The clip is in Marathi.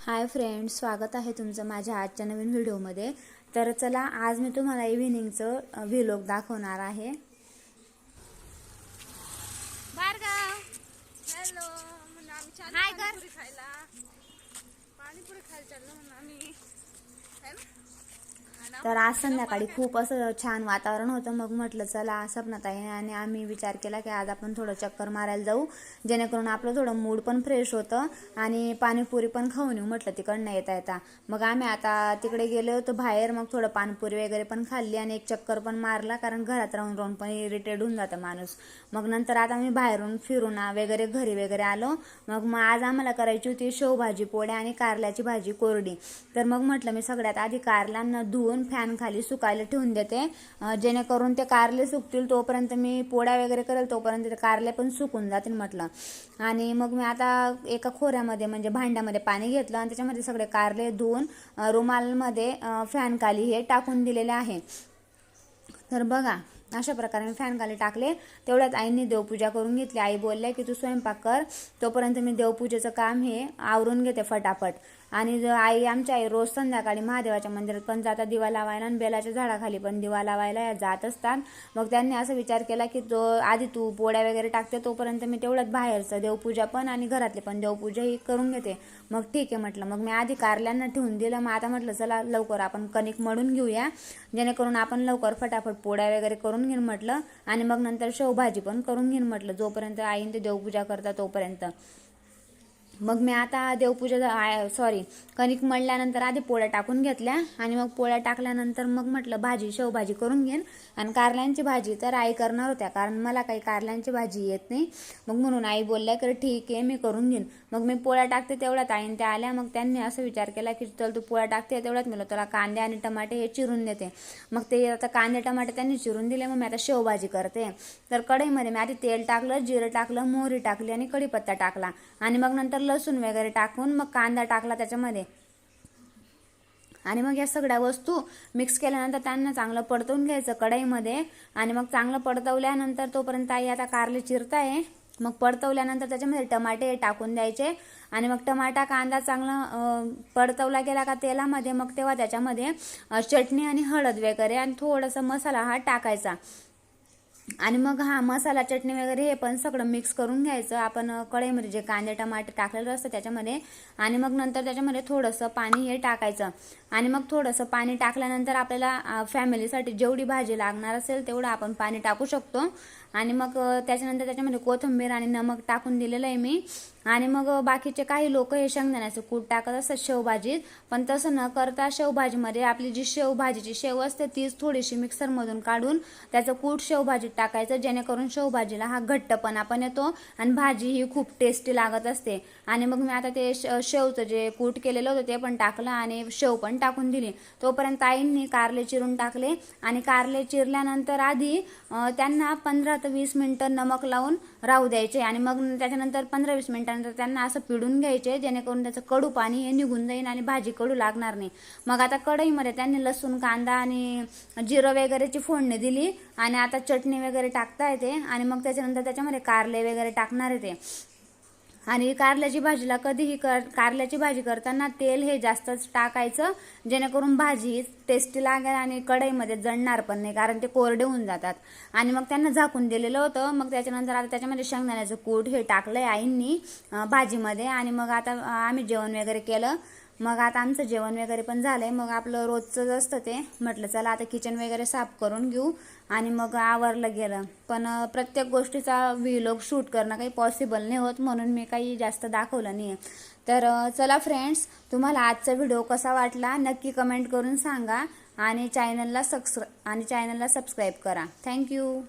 हाय फ्रेंड्स स्वागत आहे तुमचं माझ्या आजच्या नवीन व्हिडिओमध्ये. तर चला आज मी तुम्हाला इव्हिनिंगचं व्हिलोग दाखवणार आहे. हाय. पाणीपुरी खायला. पाणीपुरी खायला चाललो म्हणून आम्ही है ना? आणि तर आज संध्याकाळी खूप असं छान वातावरण होतं. मग म्हटलं चला सपनात आहे आणि आम्ही विचार केला की आज आपण थोडं चक्कर मारायला जाऊ. जेणेकरून आपलं थोडं मूड पण फ्रेश होतं आणि पाणीपुरी पण खाऊन येऊ म्हटलं तिकडनं येता येता. मग आम्ही आता तिकडे गेलो होतो बाहेर मग थोडं पाणीपुरी वगैरे पण खाल्ली आणि एक चक्कर पण मारला कारण घरात राहून राहून पण इरिटेड होऊन जातं माणूस. मग नंतर आता मी बाहेरून फिरून वगैरे घरी वगैरे आलो. मग मग आज आम्हाला करायची होती शेवभाजी पोळ्या आणि कारल्याची भाजी कोरडी. तर मग म्हटलं मी सगळ्यात आधी कारल्यांना धुवून फॅन खाली सुकायला ठेवून देते. जेणेकरून ते कारले सुकतील तोपर्यंत मी पोळ्या वगैरे करेल तोपर्यंत ते कारले पण सुकून जातील म्हटलं. आणि मग मी आता एका खोऱ्यामध्ये म्हणजे भांड्यामध्ये पाणी घेतलं आणि त्याच्यामध्ये सगळे कारले धुवून रुमालमध्ये फॅन खाली हे टाकून दिलेले आहे. तर बघा अशा प्रकारे मी फॅन खाली टाकले. तेवढ्यात आईंनी देवपूजा करून घेतली. आई बोलल्या की तू स्वयंपाक कर. तोपर्यंत मी देवपूजेचं काम हे आवरून घेते फटाफट. आणि आई आमची आई रोज संध्याकाळी महादेवाच्या मंदिरात पण जाता दिवा लावायला आणि बेलाच्या झाडाखाली पण दिवा लावायला या जात असतात. मग त्यांनी असा विचार केला की तो आधी तू पोळ्या वगैरे टाकते तोपर्यंत मी तेवढ्यात बाहेरचं देवपूजा पण आणि घरातली पण देवपूजा ही करून घेते. मग ठीक आहे म्हटलं. मग मी आधी कारल्यांना ठेवून दिलं. मग आता म्हटलं चला लवकर आपण कणिक मळून घेऊया. जेणेकरून आपण लवकर फटाफट पोळ्या वगैरे करून घेईन म्हटलं. आणि मग नंतर शेवभाजी पण करून घेईन म्हटलं. जोपर्यंत आईन ते देवपूजा करतात तोपर्यंत. मग मी आता देवपूजा सॉरी कणिक मळल्यानंतर आधी पोळ्या टाकून घेतल्या आणि मग पोळ्या टाकल्यानंतर मग म्हटलं भाजी शेवभाजी करून घेईन. आणि कारल्यांची भाजी तर आई करणार होत्या कारण मला काही कारल्यांची भाजी येत नाही. मग म्हणून आई बोलल्या की ठीक आहे मी करून घेईन. मग मी पोळ्या टाकते तेवढ्यात आईन त्या आल्या. मग त्यांनी असं विचार केला की चल तू पोळ्या टाकते तेवढ्यात. मी तुला कांदे आणि टमाटे हे चिरून देते. मग ते आता कांदे टमाटे त्यांनी चिरून दिले. मग मी आता शेवभाजी करते. तर कढईमध्ये मी आधी तेल टाकलं जिरं टाकलं मोहरी टाकली आणि कढीपत्ता टाकला. आणि मग नंतर लसूण वगैरे टाकून मग कांदा टाकला त्याच्यामध्ये. आणि मग या सगळ्या वस्तू मिक्स केल्यानंतर त्यांना चांगलं परतवून घ्यायचं कढईमध्ये. आणि मग चांगलं परतवल्यानंतर तोपर्यंत आई आता कारले चिरताय. मग परतवल्यानंतर त्याच्यामध्ये टमाटे टाकून द्यायचे. आणि मग टमाटा कांदा चांगला परतवला गेला का तेलामध्ये मग तेव्हा त्याच्यामध्ये चटणी आणि हळद वगैरे आणि थोडासा मसाला हा टाकायचा. आणि मग हा मसाला चटणी वगैरे हे पण सगळं मिक्स करून घ्यायचं. आपण कढईमध्ये जे कांदे टमाटे टाकलेलं असतं त्याच्यामध्ये. आणि मग नंतर त्याच्यामध्ये थोडंसं पाणी हे टाकायचं. आणि मग थोडंसं पाणी टाकल्यानंतर आपल्याला फॅमिलीसाठी जेवढी भाजी लागणार असेल तेवढं आपण पाणी टाकू शकतो. आणि मग त्याच्यानंतर त्याच्यामध्ये कोथिंबीर आणि नमक टाकून दिलेलं आहे मी. आणि मग बाकीचे काही लोक हे शेंगदाण्याचं कूट टाकत असतात शेवभाजीत. पण तसं न करता शेवभाजीमध्ये आपली जी शेवभाजीची शेव असते तीच थोडीशी मिक्सरमधून काढून त्याचं कूट शेवभाजीत टाकायचं. जेणेकरून शेवभाजीला हा घट्टपणा पण येतो आणि भाजी ही खूप टेस्टी लागत असते. आणि मग मी आता ते शेवचं जे कूट केलेलं होतं ते पण टाकलं आणि शेव पण टाकून दिली. तोपर्यंत आईंनी कारले चिरून टाकले आणि कारले चिरल्यानंतर आधी त्यांना पंधरा ते वीस मिनटं नमक लावून राहू द्यायचे आणि मग त्याच्यानंतर पंधरा वीस मिनिटानंतर त्यांना असं पिळून घ्यायचे जेणेकरून त्याचं कडू पाणी हे निघून जाईल आणि भाजी कडू लागणार नाही. मग आता कढईमध्ये त्यांनी लसूण कांदा आणि जिरं वगैरेची फोडणी दिली आणि आता चटणी वगैरे टाकता येते आणि मग त्याच्यानंतर त्याच्यामध्ये कारले वगैरे टाकणार येते. आणि कारल्याची भाजीला कधीही कर कारल्याची भाजी करताना तेल हे जास्तच टाकायचं जेणेकरून भाजी टेस्टी लागेल आणि कढईमध्ये जळणार पण नाही कारण ते कोरडे होऊन जातात. आणि मग त्यांना झाकून दिलेलं होतं. मग त्याच्यानंतर आता त्याच्यामध्ये शेंगदाण्याचं कूट हे टाकलंय आईंनी भाजीमध्ये. आणि मग आता आम्ही जेवण वगैरे केलं. मग आता आमचं जेवण वगैरे पण झालंय. मग आपलं रोजचंच असतं ते. म्हटलं चला आता किचन वगैरे साफ करून घेऊ. आणि मग आवरलं गेलं. पण प्रत्येक गोष्टीचा व्हिलॉग शूट करणं काही पॉसिबल नाही होत म्हणून मी काही जास्त दाखवलं नाही तर चला फ्रेंड्स तुम्हाला आजचा व्हिडिओ कसा वाटला नक्की कमेंट करून सांगा. आणि चॅनलला सक्स आणि चॅनलला सबस्क्राईब करा. थँक्यू